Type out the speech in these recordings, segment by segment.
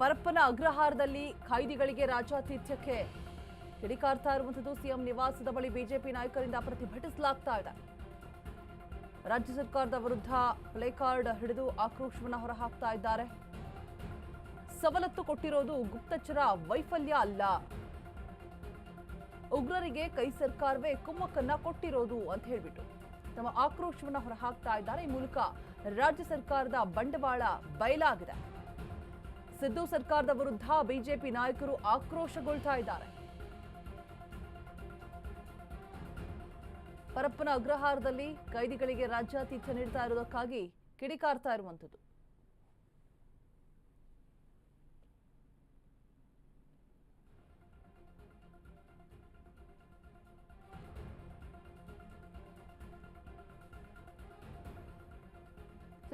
ಪರಪ್ಪನ ಅಗ್ರಹಾರದಲ್ಲಿ ಖೈದಿಗಳಿಗೆ ರಾಜಾತಿಥ್ಯಕ್ಕೆ ಕಿಡಿಕಾರ್ತಾ ಇರುವಂಥದ್ದು ಸಿಎಂ ನಿವಾಸದ ಬಳಿ ಬಿಜೆಪಿ ನಾಯಕರಿಂದ ಪ್ರತಿಭಟಿಸಲಾಗ್ತಾ ಇದೆ. ರಾಜ್ಯ ಸರ್ಕಾರದ ವಿರುದ್ಧ ಪ್ಲೇ ಕಾರ್ಡ್ ಹಿಡಿದು ಆಕ್ರೋಶವನ್ನ ಹೊರಹಾಕ್ತಾ ಇದ್ದಾರೆ. ಸವಲತ್ತು ಕೊಟ್ಟಿರೋದು ಗುಪ್ತಚರ ವೈಫಲ್ಯ ಅಲ್ಲ. ಉಗ್ರರಿಗೆ ಕೈ ಸರ್ಕಾರವೇ ಕುಮ್ಮಕ್ಕನ್ನ ಕೊಟ್ಟಿರೋದು ಅಂತ ಹೇಳ್ಬಿಟ್ಟು ತಮ್ಮ ಆಕ್ರೋಶವನ್ನ ಹೊರಹಾಕ್ತಾ ಇದ್ದಾರೆ. ಈ ಮೂಲಕ ರಾಜ್ಯ ಸರ್ಕಾರದ ಬಂಡವಾಳ ಬಯಲಾಗಿದೆ. ಸಿದ್ದು ಸರ್ಕಾರದ ವಿರುದ್ಧ ಬಿಜೆಪಿ ನಾಯಕರು ಆಕ್ರೋಶಗೊಳ್ತಾ ಇದ್ದಾರೆ. ಪರಪ್ಪನ ಅಗ್ರಹಾರದಲ್ಲಿ ಕೈದಿಗಳಿಗೆ ರಾಜ್ಯಾತಿಥ್ಯ ನೀಡ್ತಾ ಇರುವುದಕ್ಕಾಗಿ ಕಿಡಿಕಾರ್ತಾ ಇರುವಂಥದ್ದು.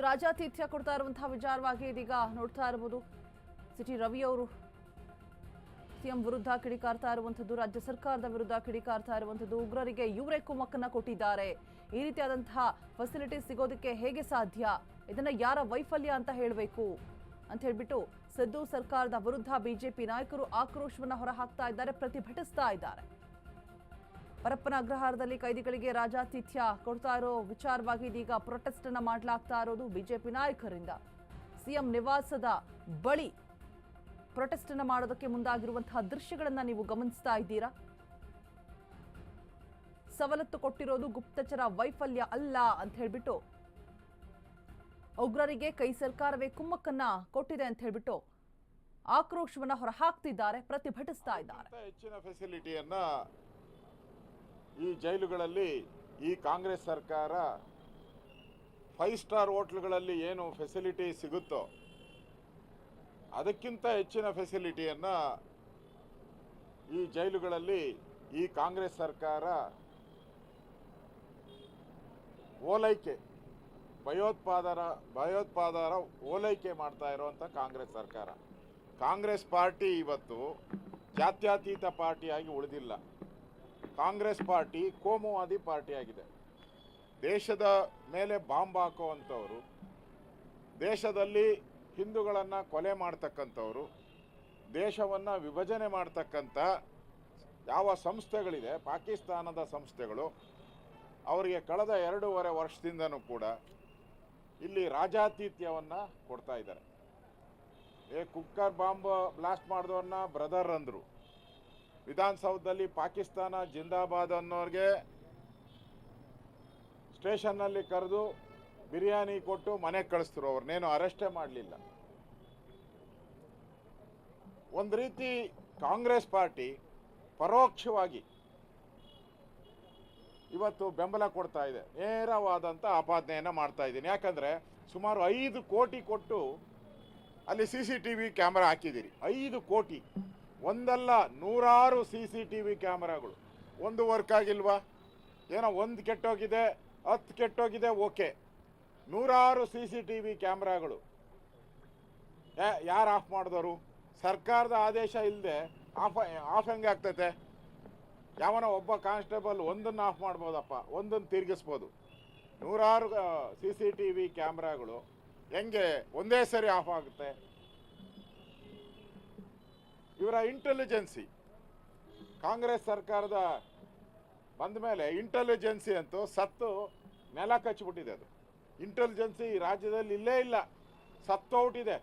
ರಾಜ್ಯಾತಿಥ್ಯ ಕೊಡ್ತಾ ಇರುವಂತಹ ವಿಚಾರವಾಗಿ ಇದೀಗ ನೋಡ್ತಾ ಇರಬಹುದು. ಸಿಟಿ ರವಿ ಅವರು ಸಿಎಂ ವಿರುದ್ಧ ಕಿಡಿಕಾರ್ತಾ ಇರುವಂಥದ್ದು, ರಾಜ್ಯ ಸರ್ಕಾರದ ವಿರುದ್ಧ ಕಿಡಿಕಾರ್ತಾ ಇರುವಂಥದ್ದು, ಉಗ್ರರಿಗೆ ಇವರೇ ಕುಮ್ಮಕ್ಕನ್ನ ಕೊಟ್ಟಿದ್ದಾರೆ. ಈ ರೀತಿಯಾದಂತಹ ಫೆಸಿಲಿಟಿ ಸಿಗೋದಕ್ಕೆ ಹೇಗೆ ಸಾಧ್ಯ? ಇದನ್ನ ಯಾರ ವೈಫಲ್ಯ ಅಂತ ಹೇಳಬೇಕು. ಅಂತ ಹೇಳ್ಬಿಟ್ಟು ಸದ್ದು ಸರ್ಕಾರದ ವಿರುದ್ಧ ಬಿಜೆಪಿ ನಾಯಕರು ಆಕ್ರೋಶವನ್ನ ಹೊರಹಾಕ್ತಾ ಇದ್ದಾರೆ, ಪ್ರತಿಭಟಿಸ್ತಾ ಇದ್ದಾರೆ. ಪರಪ್ಪನ ಅಗ್ರಹಾರದಲ್ಲಿ ಕೈದಿಗಳಿಗೆ ರಾಜಾತಿಥ್ಯ ಕೊಡ್ತಾ ಇರೋ ವಿಚಾರವಾಗಿ ಇದೀಗ ಪ್ರೊಟೆಸ್ಟ್ ಅನ್ನ ಮಾಡಲಾಗ್ತಾ ಇರೋದು ಬಿಜೆಪಿ ನಾಯಕರಿಂದ. ಸಿಎಂ ನಿವಾಸದ ಬಳಿ ಪ್ರೊಟೆಸ್ಟ್ ಅನ್ನು ಮಾಡೋದಕ್ಕೆ ಮುಂದಾಗಿರುವಂತಹ ದೃಶ್ಯಗಳನ್ನ ನೀವು ಗಮನಿಸ್ತಾ ಇದ್ದೀರಾ? ಸವಲತ್ತು ಕೊಟ್ಟಿರೋದು ಗುಪ್ತಚರ ವೈಫಲ್ಯ ಅಲ್ಲ ಅಂತ ಹೇಳ್ಬಿಟ್ಟು ಉಗ್ರರಿಗೆ ಕೈ ಸರ್ಕಾರವೇ ಕುಮ್ಮಕ್ಕನ್ನ ಕೊಟ್ಟಿದೆ ಅಂತ ಹೇಳ್ಬಿಟ್ಟು ಆಕ್ರೋಶವನ್ನ ಹೊರಹಾಕ್ತಿದ್ದಾರೆ, ಪ್ರತಿಭಟಿಸ್ತಾ ಇದ್ದಾರೆ. ಹೆಚ್ಚಿನ ಫೆಸಿಲಿಟಿಯನ್ನ ಈ ಜೈಲುಗಳಲ್ಲಿ ಈ ಕಾಂಗ್ರೆಸ್ ಸರ್ಕಾರ ಫೈವ್ ಸ್ಟಾರ್ ಹೋಟ್ಲ್ಗಳಲ್ಲಿ ಏನು ಫೆಸಿಲಿಟಿ ಸಿಗುತ್ತೋ ಅದಕ್ಕಿಂತ ಹೆಚ್ಚಿನ ಫೆಸಿಲಿಟಿಯನ್ನು ಈ ಜೈಲುಗಳಲ್ಲಿ ಈ ಕಾಂಗ್ರೆಸ್ ಸರ್ಕಾರ ಓಲೈಕೆ, ಭಯೋತ್ಪಾದರ ಭಯೋತ್ಪಾದರ ಓಲೈಕೆ ಮಾಡ್ತಾ ಇರುವಂಥ ಕಾಂಗ್ರೆಸ್ ಸರ್ಕಾರ. ಕಾಂಗ್ರೆಸ್ ಪಾರ್ಟಿ ಇವತ್ತು ಜಾತ್ಯತೀತ ಪಾರ್ಟಿಯಾಗಿ ಉಳಿದಿಲ್ಲ. ಕಾಂಗ್ರೆಸ್ ಪಾರ್ಟಿ ಕೋಮುವಾದಿ ಪಾರ್ಟಿಯಾಗಿದೆ. ದೇಶದ ಮೇಲೆ ಬಾಂಬ್ ಹಾಕುವಂಥವರು, ದೇಶದಲ್ಲಿ ಹಿಂದೂಗಳನ್ನು ಕೊಲೆ ಮಾಡ್ತಕ್ಕಂಥವ್ರು, ದೇಶವನ್ನು ವಿಭಜನೆ ಮಾಡ್ತಕ್ಕಂಥ ಯಾವ ಸಂಸ್ಥೆಗಳಿದೆ, ಪಾಕಿಸ್ತಾನದ ಸಂಸ್ಥೆಗಳು, ಅವರಿಗೆ ಕಳೆದ ಎರಡೂವರೆ ವರ್ಷದಿಂದನೂ ಕೂಡ ಇಲ್ಲಿ ರಾಜಾತಿಥ್ಯವನ್ನು ಕೊಡ್ತಾ ಇದ್ದಾರೆ. ಏ, ಕುಕ್ಕರ್ ಬಾಂಬ್ ಬ್ಲಾಸ್ಟ್ ಮಾಡಿದವ್ರನ್ನ ಬ್ರದರ್ ಅಂದರು. ವಿಧಾನಸೌಧದಲ್ಲಿ ಪಾಕಿಸ್ತಾನ ಜಿಂದಾಬಾದ್ ಅನ್ನೋರಿಗೆ ಸ್ಟೇಷನ್ನಲ್ಲಿ ಕರೆದು ಬಿರಿಯಾನಿ ಕೊಟ್ಟು ಮನೆಗೆ ಕಳಿಸ್ತರು ಅವ್ರನ್ನೇನು ಅರೆಸ್ಟೇ ಮಾಡಲಿಲ್ಲ. ಒಂದು ರೀತಿ ಕಾಂಗ್ರೆಸ್ ಪಾರ್ಟಿ ಪರೋಕ್ಷವಾಗಿ ಇವತ್ತು ಬೆಂಬಲ ಕೊಡ್ತಾ ಇದೆ. ನೇರವಾದಂಥ ಆಪಾದನೆಯನ್ನು ಮಾಡ್ತಾ ಇದ್ದೀನಿ. ಯಾಕಂದರೆ ಸುಮಾರು ಐದು ಕೋಟಿ ಕೊಟ್ಟು ಅಲ್ಲಿ C C T V camera ಹಾಕಿದ್ದೀರಿ. ಐದು ಕೋಟಿ. ಒಂದಲ್ಲ ನೂರಾರು ಸಿ ಸಿ ಟಿ ವಿ ಕ್ಯಾಮ್ರಾಗಳು. ಒಂದು ವರ್ಕ್ ಆಗಿಲ್ವಾ? ಏನೋ ಒಂದು ಕೆಟ್ಟೋಗಿದೆ, ಹತ್ತು ಕೆಟ್ಟೋಗಿದೆ, ಓಕೆ. ನೂರಾರು ಸಿ ಸಿ ಟಿ ವಿ ಕ್ಯಾಮ್ರಾಗಳು ಯಾರು ಆಫ್ ಮಾಡಿದವರು? ಸರ್ಕಾರದ ಆದೇಶ ಇಲ್ಲದೆ ಆಫ್ ಆಫ್ ಹೆಂಗೆ ಆಗ್ತೈತೆ? ಯಾವನ ಒಬ್ಬ ಕಾನ್ಸ್ಟೇಬಲ್ ಒಂದನ್ನು ಆಫ್ ಮಾಡ್ಬೋದಪ್ಪ, ಒಂದನ್ನು ತಿರುಗಿಸ್ಬೋದು. ನೂರಾರು ಸಿ ಸಿ ಟಿ ವಿ ಕ್ಯಾಮ್ರಾಗಳು ಹೆಂಗೆ ಒಂದೇ ಸರಿ ಆಫ್ ಆಗುತ್ತೆ? ಇವರ ಇಂಟೆಲಿಜೆನ್ಸಿ. ಕಾಂಗ್ರೆಸ್ ಸರ್ಕಾರದ ಬಂದ ಮೇಲೆ ಇಂಟೆಲಿಜೆನ್ಸಿ ಅಂತೂ ಸತ್ತು ನೆಲ ಕಚ್ಚಿಬಿಟ್ಟಿದೆ ಅದು. ಇಂಟೆಲಿಜೆನ್ಸಿ ಈ ರಾಜ್ಯದಲ್ಲಿ ಇಲ್ಲೇ ಇಲ್ಲ. ಸತ್ತೋಟಿದೆ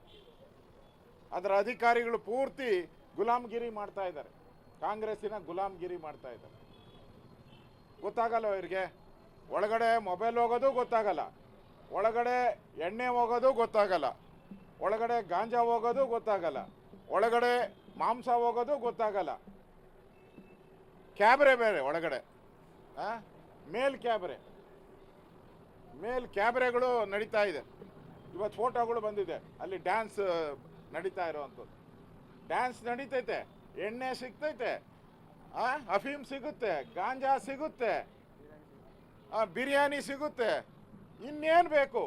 ಅದರ ಅಧಿಕಾರಿಗಳು ಪೂರ್ತಿ ಗುಲಾಮ್ಗಿರಿ ಮಾಡ್ತಾ ಇದ್ದಾರೆ. ಕಾಂಗ್ರೆಸ್ಸಿನ ಗುಲಾಮ್ಗಿರಿ ಮಾಡ್ತಾ ಇದ್ದಾರೆ. ಗೊತ್ತಾಗಲ್ಲ ಇವರಿಗೆ ಒಳಗಡೆ ಮೊಬೈಲ್ ಹೋಗೋದು ಗೊತ್ತಾಗಲ್ಲ. ಒಳಗಡೆ ಎಣ್ಣೆ ಹೋಗೋದು ಗೊತ್ತಾಗಲ್ಲ. ಒಳಗಡೆ ಗಾಂಜಾ ಹೋಗೋದು ಗೊತ್ತಾಗಲ್ಲ. ಒಳಗಡೆ ಮಾಂಸ ಹೋಗೋದು ಗೊತ್ತಾಗಲ್ಲ. ಕ್ಯಾಬ್ರೆ ಬೇರೆ ಒಳಗಡೆ? ಮೇಲ್ ಕ್ಯಾಬ್ರೆ. ಮೇಲ್ ಕ್ಯಾಮ್ರಾಗಳು ನಡೀತಾ ಇದೆ. ಇವತ್ತು ಫೋಟೋಗಳು ಬಂದಿದೆ. ಅಲ್ಲಿ ಡ್ಯಾನ್ಸ್ ನಡೀತಾ ಇರೋವಂಥದ್ದು. ಡ್ಯಾನ್ಸ್ ನಡೀತೈತೆ. ಎಣ್ಣೆ ಸಿಗ್ತೈತೆ. ಅಫೀಮ್ ಸಿಗುತ್ತೆ, ಗಾಂಜಾ ಸಿಗುತ್ತೆ ಬಿರಿಯಾನಿ ಸಿಗುತ್ತೆ. ಇನ್ನೇನು ಬೇಕು?